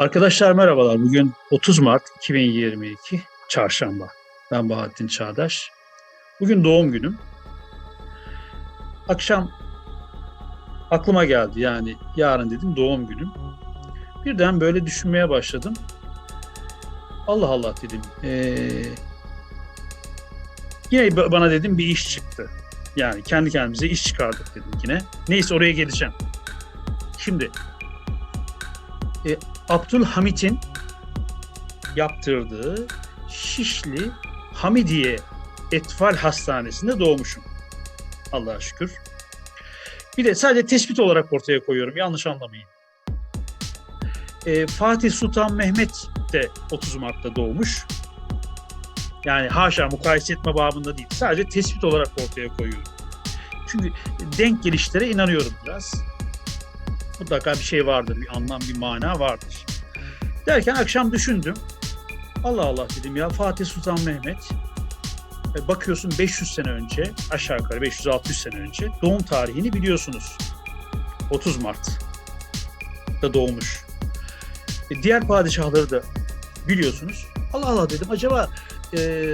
Arkadaşlar merhabalar. Bugün 30 Mart 2022 Çarşamba. Ben Bahattin Çağdaş. Bugün doğum günüm. Akşam aklıma geldi yani yarın dedim doğum günüm. Birden böyle düşünmeye başladım. Allah Allah dedim. Ee, yine bana dedim bir iş çıktı. Yani kendi kendimize iş çıkardık dedim yine. Neyse oraya geleceğim. Şimdi e, Abdülhamit'in yaptırdığı Şişli Hamidiye Etfal Hastanesi'nde doğmuşum. Allah'a şükür. Bir de sadece tespit olarak ortaya koyuyorum. Yanlış anlamayın. E, Fatih Sultan Mehmet de 30 Mart'ta doğmuş. Yani haşa mukayese etme babında değil. Sadece tespit olarak ortaya koyuyorum. Çünkü denk gelişlere inanıyorum biraz mutlaka bir şey vardır, bir anlam, bir mana vardır. Derken akşam düşündüm. Allah Allah dedim ya Fatih Sultan Mehmet e, bakıyorsun 500 sene önce aşağı yukarı 500-600 sene önce doğum tarihini biliyorsunuz. 30 Mart'ta doğmuş. E, diğer padişahları da biliyorsunuz. Allah Allah dedim acaba e,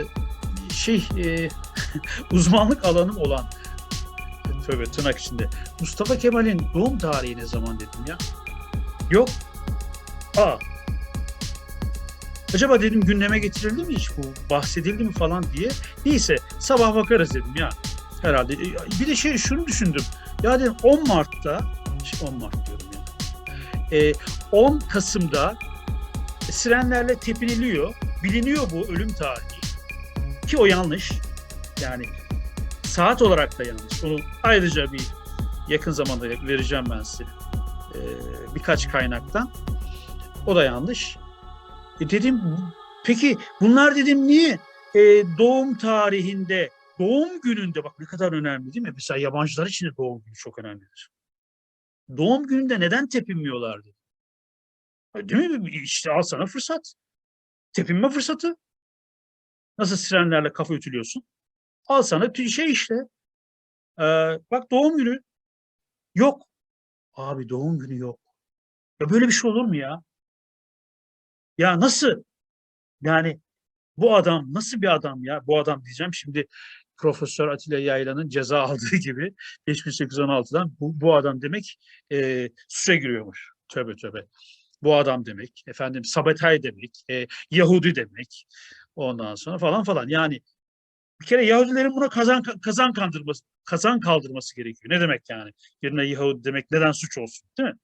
şey e, uzmanlık alanım olan tövbe tırnak içinde. Mustafa Kemal'in doğum tarihi ne zaman dedim ya. Yok. Aa. Acaba dedim gündeme getirildi mi hiç bu? Bahsedildi mi falan diye. Neyse sabah bakarız dedim ya. Herhalde. E, Bir de şey şunu düşündüm. Ya dedim 10 Mart'ta 10 Mart diyorum ya. E, 10 Kasım'da sirenlerle tepiniliyor. Biliniyor bu ölüm tarihi. Ki o yanlış. Yani saat olarak da yanlış. Onu ayrıca bir yakın zamanda vereceğim ben size. Ee, birkaç kaynaktan. O da yanlış. E dedim peki bunlar dedim niye e, doğum tarihinde doğum gününde bak ne kadar önemli değil mi? Mesela yabancılar için de doğum günü çok önemlidir. Doğum gününde neden tepinmiyorlar dedim. Değil mi? İşte al sana fırsat. Tepinme fırsatı. Nasıl sirenlerle kafa ütülüyorsun? Al sana şey işte. Ee, bak doğum günü. Yok. Abi doğum günü yok. Ya böyle bir şey olur mu ya? Ya nasıl? Yani bu adam nasıl bir adam ya? Bu adam diyeceğim şimdi Profesör Atilla Yaylan'ın ceza aldığı gibi 5816'dan bu, bu adam demek e, suça giriyormuş. Tövbe tövbe. Bu adam demek, efendim Sabetay demek, e, Yahudi demek. Ondan sonra falan falan. Yani bir kere Yahudilerin buna kazan kazan kandırması, kazan kaldırması gerekiyor. Ne demek yani? Yerine Yahudi demek neden suç olsun, değil mi?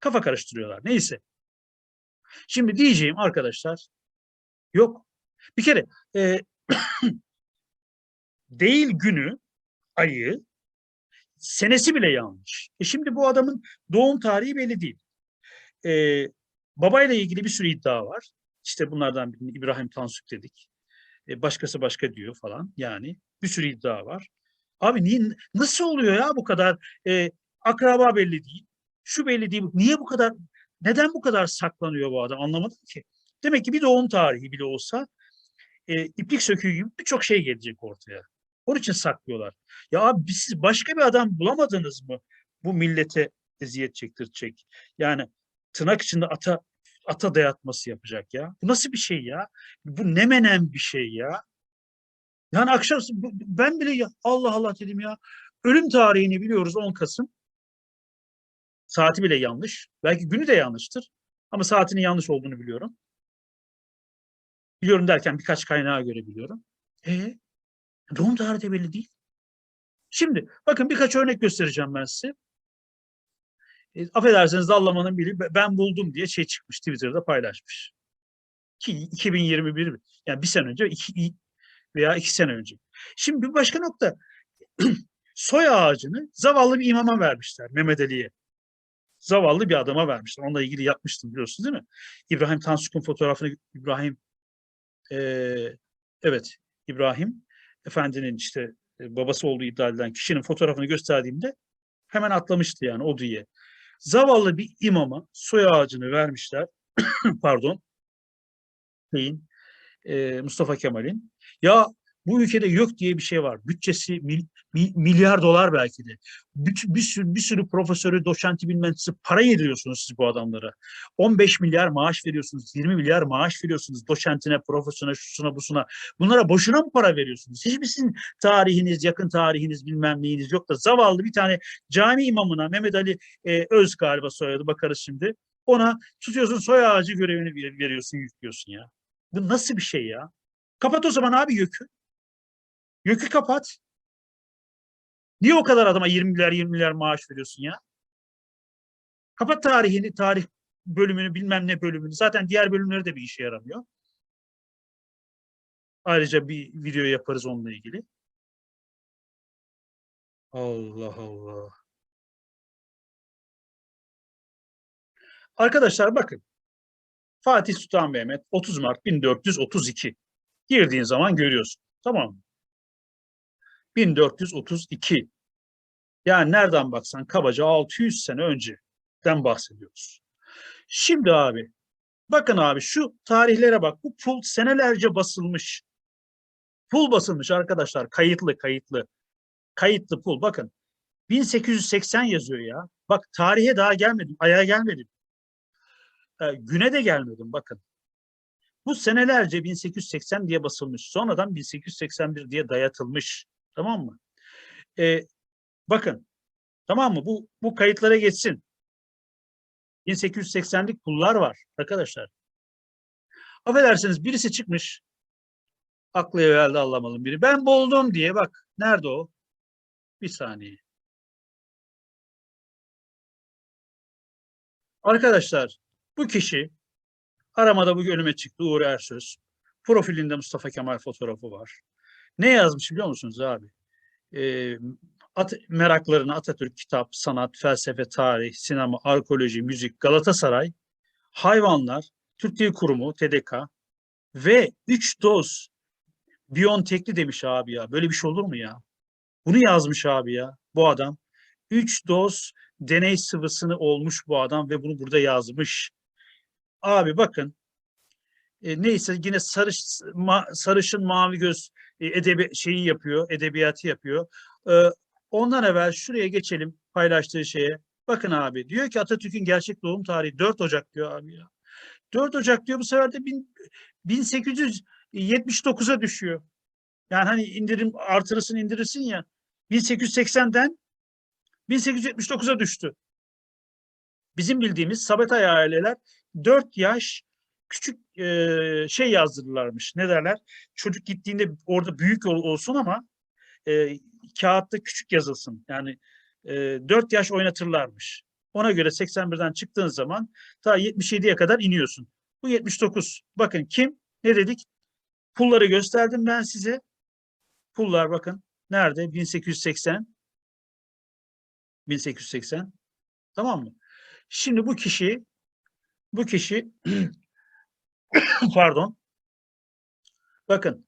Kafa karıştırıyorlar. Neyse. Şimdi diyeceğim arkadaşlar, yok. Bir kere e, değil günü, ayı, senesi bile yanlış. E şimdi bu adamın doğum tarihi belli değil. E, babayla ilgili bir sürü iddia var. İşte bunlardan birini İbrahim Tansuk dedik. E, başkası başka diyor falan. Yani bir sürü iddia var. Abi niye, nasıl oluyor ya bu kadar e, akraba belli değil, şu belli değil. Niye bu kadar, neden bu kadar saklanıyor bu adam anlamadım ki. Demek ki bir doğum tarihi bile olsa e, iplik söküğü gibi birçok şey gelecek ortaya. Onun için saklıyorlar. Ya abi siz başka bir adam bulamadınız mı bu millete eziyet çektirecek? Yani tırnak içinde ata ata dayatması yapacak ya. Bu nasıl bir şey ya? Bu ne menen bir şey ya. Yani akşam ben bile ya, Allah Allah dedim ya. Ölüm tarihini biliyoruz 10 Kasım. Saati bile yanlış. Belki günü de yanlıştır. Ama saatinin yanlış olduğunu biliyorum. Biliyorum derken birkaç kaynağa göre biliyorum. E doğum tarihi de belli değil. Şimdi bakın birkaç örnek göstereceğim ben size. E, affedersiniz dallamanın biri ben buldum diye şey çıkmış Twitter'da paylaşmış. Ki 2021 yani bir sene önce iki, veya iki sene önce. Şimdi bir başka nokta soy ağacını zavallı bir imama vermişler Mehmet Ali'ye. Zavallı bir adama vermişler. Onunla ilgili yapmıştım biliyorsunuz değil mi? İbrahim Tansuk'un fotoğrafını İbrahim e, evet İbrahim Efendi'nin işte babası olduğu iddia edilen kişinin fotoğrafını gösterdiğimde hemen atlamıştı yani o diye zavallı bir imama soy ağacını vermişler. Pardon. Şeyin, e, Mustafa Kemal'in. Ya Bu ülkede yok diye bir şey var. Bütçesi mil- mi- milyar dolar belki de. Bir, bir, sürü, bir sürü profesörü, doçenti bilmem para yediriyorsunuz siz bu adamlara. 15 milyar maaş veriyorsunuz, 20 milyar maaş veriyorsunuz doçentine, profesörüne, şusuna, busuna. Bunlara boşuna mı para veriyorsunuz? Hiçbir sizin tarihiniz, yakın tarihiniz bilmem neyiniz yok da zavallı bir tane cami imamına Mehmet Ali e, Öz galiba soyadı bakarız şimdi. Ona tutuyorsun soy ağacı görevini ver- veriyorsun, yüklüyorsun ya. Bu nasıl bir şey ya? Kapat o zaman abi YÖK'ü. YÖK'ü kapat. Niye o kadar adama 20 milyar 20 milyar maaş veriyorsun ya? Kapat tarihini, tarih bölümünü, bilmem ne bölümünü. Zaten diğer bölümleri de bir işe yaramıyor. Ayrıca bir video yaparız onunla ilgili. Allah Allah. Arkadaşlar bakın. Fatih Sultan Mehmet 30 Mart 1432. Girdiğin zaman görüyorsun. Tamam mı? 1432. Yani nereden baksan kabaca 600 sene önceden bahsediyoruz. Şimdi abi bakın abi şu tarihlere bak. Bu pul senelerce basılmış. Pul basılmış arkadaşlar. Kayıtlı kayıtlı. Kayıtlı pul. Bakın 1880 yazıyor ya. Bak tarihe daha gelmedim. Aya gelmedim. Ee, güne de gelmedim bakın. Bu senelerce 1880 diye basılmış. Sonradan 1881 diye dayatılmış. Tamam mı? Ee, bakın. Tamam mı? Bu, bu kayıtlara geçsin. 1880'lik pullar var arkadaşlar. Affedersiniz birisi çıkmış. Aklı evvelde anlamalı biri. Ben buldum diye bak. Nerede o? Bir saniye. Arkadaşlar bu kişi aramada bu önüme çıktı Uğur Ersöz. Profilinde Mustafa Kemal fotoğrafı var. Ne yazmış biliyor musunuz abi? Ee, at, meraklarını Atatürk, kitap, sanat, felsefe, tarih, sinema, arkeoloji, müzik, Galatasaray, hayvanlar, Türk Dil Kurumu, TDK ve 3 doz Biontech'li demiş abi ya. Böyle bir şey olur mu ya? Bunu yazmış abi ya bu adam. 3 doz deney sıvısını olmuş bu adam ve bunu burada yazmış. Abi bakın e, neyse yine sarış, ma- sarışın mavi göz e, edebi şeyi yapıyor, edebiyatı yapıyor. E, ondan evvel şuraya geçelim paylaştığı şeye. Bakın abi diyor ki Atatürk'ün gerçek doğum tarihi 4 Ocak diyor abi ya. 4 Ocak diyor bu sefer de bin, 1879'a düşüyor. Yani hani indirim artırısını indirirsin ya. 1880'den 1879'a düştü. Bizim bildiğimiz Sabetay aileler 4 yaş küçük e, şey yazdırırlarmış. Ne derler? Çocuk gittiğinde orada büyük ol- olsun ama e, kağıtta küçük yazılsın. Yani e, 4 yaş oynatırlarmış. Ona göre 81'den çıktığın zaman ta 77'ye kadar iniyorsun. Bu 79. Bakın kim? Ne dedik? Pulları gösterdim ben size. Pullar bakın. Nerede? 1880. 1880. Tamam mı? Şimdi bu kişi bu kişi pardon. Bakın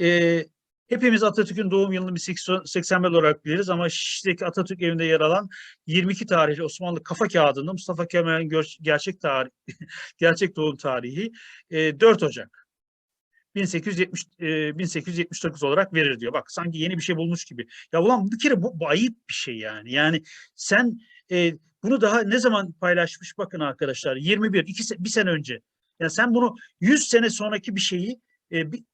e, hepimiz Atatürk'ün doğum yılını 1881 olarak biliriz ama Şişli'deki Atatürk evinde yer alan 22 tarihli Osmanlı kafa kağıdında Mustafa Kemal'in gerçek tarih gerçek doğum tarihi e, 4 Ocak 1870 e, 1879 olarak verir diyor. Bak sanki yeni bir şey bulmuş gibi. Ya ulan bir kere bu, bu ayıp bir şey yani. Yani sen e, bunu daha ne zaman paylaşmış bakın arkadaşlar 21 iki bir sene önce. Yani sen bunu 100 sene sonraki bir şeyi e, bir,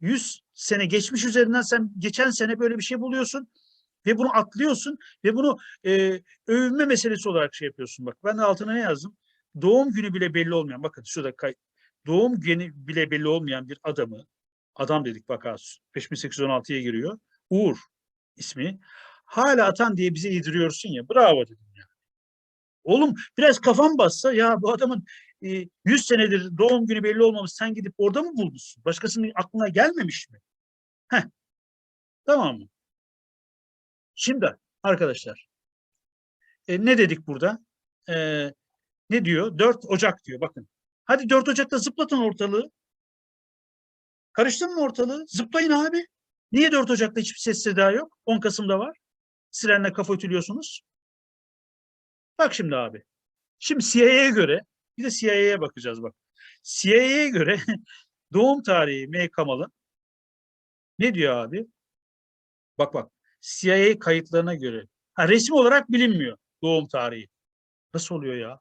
100 sene geçmiş üzerinden sen geçen sene böyle bir şey buluyorsun ve bunu atlıyorsun ve bunu e, övünme meselesi olarak şey yapıyorsun. Bak ben de altına ne yazdım? Doğum günü bile belli olmayan bakın şurada kay, doğum günü bile belli olmayan bir adamı adam dedik vaka 5816'ya giriyor. Uğur ismi. Hala atan diye bize yediriyorsun ya. Bravo dedim ya. Oğlum biraz kafam bassa ya bu adamın e, 100 senedir doğum günü belli olmamış sen gidip orada mı bulmuşsun? Başkasının aklına gelmemiş mi? Heh. Tamam mı? Şimdi arkadaşlar e, ne dedik burada? E, ne diyor? 4 Ocak diyor bakın. Hadi 4 Ocak'ta zıplatın ortalığı. Karıştırın mı ortalığı? Zıplayın abi. Niye 4 Ocak'ta hiçbir ses seda yok? 10 Kasım'da var. Sirenle kafa ütülüyorsunuz. Bak şimdi abi. Şimdi CIA'ya göre bir de CIA'ya bakacağız bak. CIA'ya göre doğum tarihi M. Kamal'ın Ne diyor abi? Bak bak. CIA kayıtlarına göre. Ha, resmi olarak bilinmiyor doğum tarihi. Nasıl oluyor ya?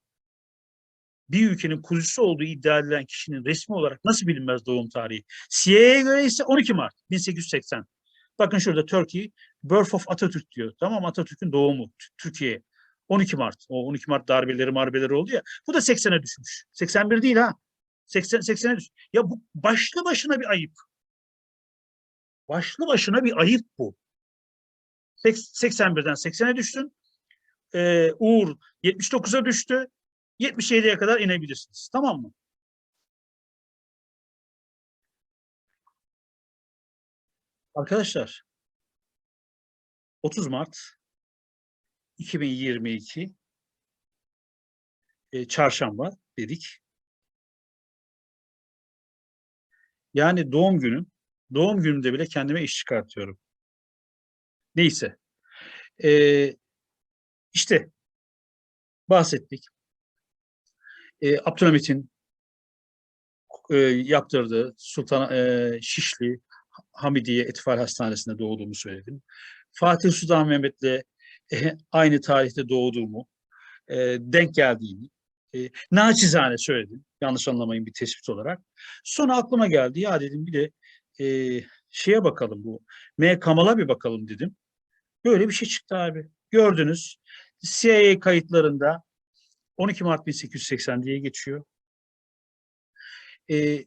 Bir ülkenin kurucusu olduğu iddia edilen kişinin resmi olarak nasıl bilinmez doğum tarihi? CIA'ye göre ise 12 Mart 1880. Bakın şurada Turkey, Birth of Atatürk diyor. Tamam Atatürk'ün doğumu Türkiye. 12 Mart. O 12 Mart darbeleri marbeleri oldu ya. Bu da 80'e düşmüş. 81 değil ha. 80 80'e düş. Ya bu başlı başına bir ayıp. Başlı başına bir ayıp bu. Seks- 81'den 80'e düştün. Ee, Uğur 79'a düştü. 77'ye kadar inebilirsiniz. Tamam mı? Arkadaşlar 30 Mart 2022 e, çarşamba dedik. Yani doğum günüm. Doğum günümde bile kendime iş çıkartıyorum. Neyse. Ee, işte bahsettik. Ee, Abdülhamit'in e, yaptırdığı Sultan e, Şişli Hamidiye Etfal Hastanesi'nde doğduğumu söyledim. Fatih Sultan Mehmet'le e, aynı tarihte doğduğumu, e, denk geldiğini e, naçizane söyledim. Yanlış anlamayın bir tespit olarak. Sonra aklıma geldi ya dedim bir de e, şeye bakalım bu. M. Kamal'a bir bakalım dedim. Böyle bir şey çıktı abi. Gördünüz. CIA kayıtlarında 12 Mart 1880 diye geçiyor. E,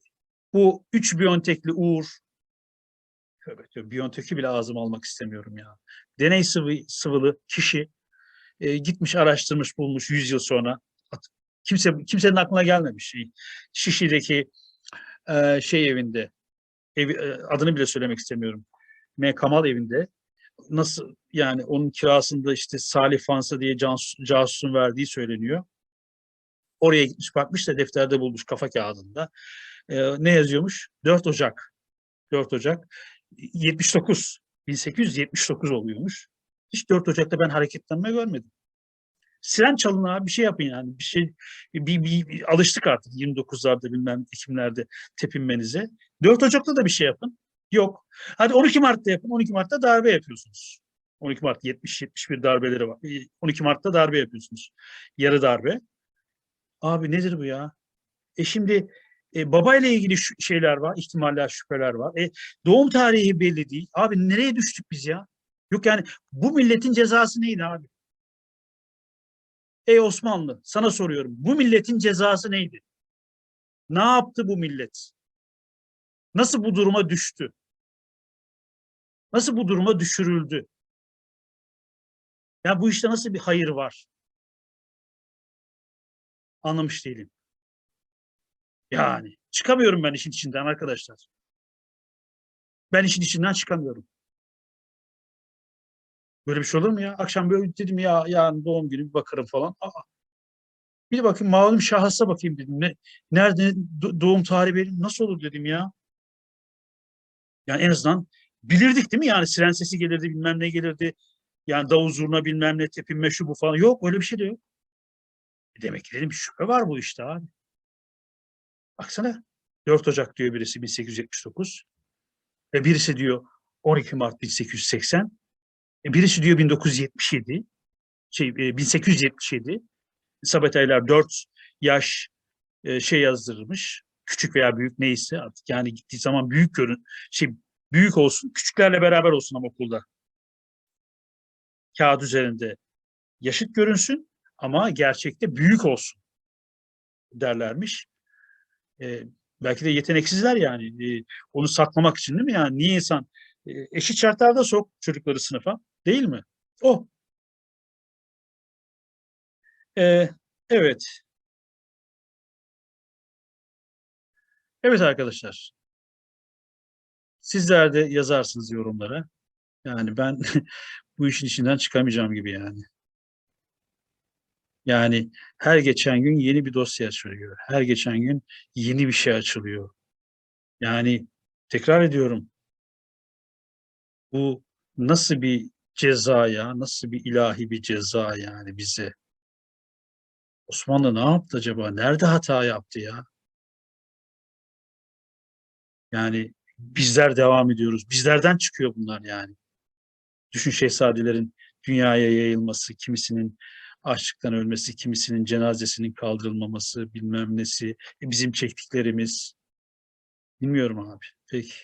bu üç Biontech'li Uğur Tövbe. Biontech'i bile ağzıma almak istemiyorum ya. Deney sıvı, sıvılı kişi e, gitmiş araştırmış bulmuş 100 yıl sonra. Kimse kimsenin aklına gelmemiş. Şey, Şişli'deki e, şey evinde evi, e, adını bile söylemek istemiyorum. M. Kamal evinde nasıl yani onun kirasında işte Salih Fansa diye casus, casusun verdiği söyleniyor. Oraya gitmiş bakmış da defterde bulmuş kafa kağıdında. E, ne yazıyormuş? 4 Ocak. 4 Ocak 79. 1879 oluyormuş. Hiç 4 Ocak'ta ben hareketlenme görmedim. Siren çalın abi bir şey yapın yani. Bir şey bir, bir, bir- alıştık artık 29'larda bilmem Ekimlerde tepinmenize. 4 Ocak'ta da bir şey yapın. Yok. Hadi 12 Mart'ta yapın. 12 Mart'ta darbe yapıyorsunuz. 12 Mart 70 71 darbeleri var. Ee, 12 Mart'ta darbe yapıyorsunuz. Yarı darbe. Abi nedir bu ya? E şimdi e, babayla ilgili şu- şeyler var, ihtimaller, şüpheler var. E, doğum tarihi belli değil. Abi nereye düştük biz ya? Yok yani bu milletin cezası neydi abi? Ey Osmanlı, sana soruyorum. Bu milletin cezası neydi? Ne yaptı bu millet? Nasıl bu duruma düştü? Nasıl bu duruma düşürüldü? Ya bu işte nasıl bir hayır var? Anlamış değilim. Yani çıkamıyorum ben işin içinden arkadaşlar. Ben işin içinden çıkamıyorum. Böyle bir şey olur mu ya? Akşam böyle dedim ya yarın doğum günü bir bakarım falan. Aa. Bir bakayım malum şahısa bakayım dedim. Ne, nerede do- doğum tarihi benim? Nasıl olur dedim ya. Yani en azından bilirdik değil mi? Yani siren sesi gelirdi bilmem ne gelirdi. Yani davul zurna bilmem ne tepinme şu bu falan. Yok öyle bir şey de yok. E Demek ki dedim şüphe var bu işte abi. Baksana 4 Ocak diyor birisi 1879 ve birisi diyor 12 Mart 1880 e birisi diyor 1977 şey e, 1877 Sabataylar 4 yaş e, şey yazdırmış küçük veya büyük neyse artık yani gittiği zaman büyük görün şey büyük olsun küçüklerle beraber olsun ama okulda. Kağıt üzerinde yaşıt görünsün ama gerçekte büyük olsun derlermiş. E, belki de yeteneksizler yani. E, onu saklamak için değil mi? Yani niye insan e, eşit şartlarda sok çocukları sınıfa değil mi? O. E, evet. Evet arkadaşlar. Sizler de yazarsınız yorumlara. Yani ben bu işin içinden çıkamayacağım gibi yani. Yani her geçen gün yeni bir dosya açılıyor. Her geçen gün yeni bir şey açılıyor. Yani tekrar ediyorum. Bu nasıl bir ceza ya? Nasıl bir ilahi bir ceza yani bize? Osmanlı ne yaptı acaba? Nerede hata yaptı ya? Yani bizler devam ediyoruz. Bizlerden çıkıyor bunlar yani. Düşün şehzadelerin dünyaya yayılması, kimisinin açlıktan ölmesi, kimisinin cenazesinin kaldırılmaması, bilmem nesi, e, bizim çektiklerimiz. Bilmiyorum abi. Peki.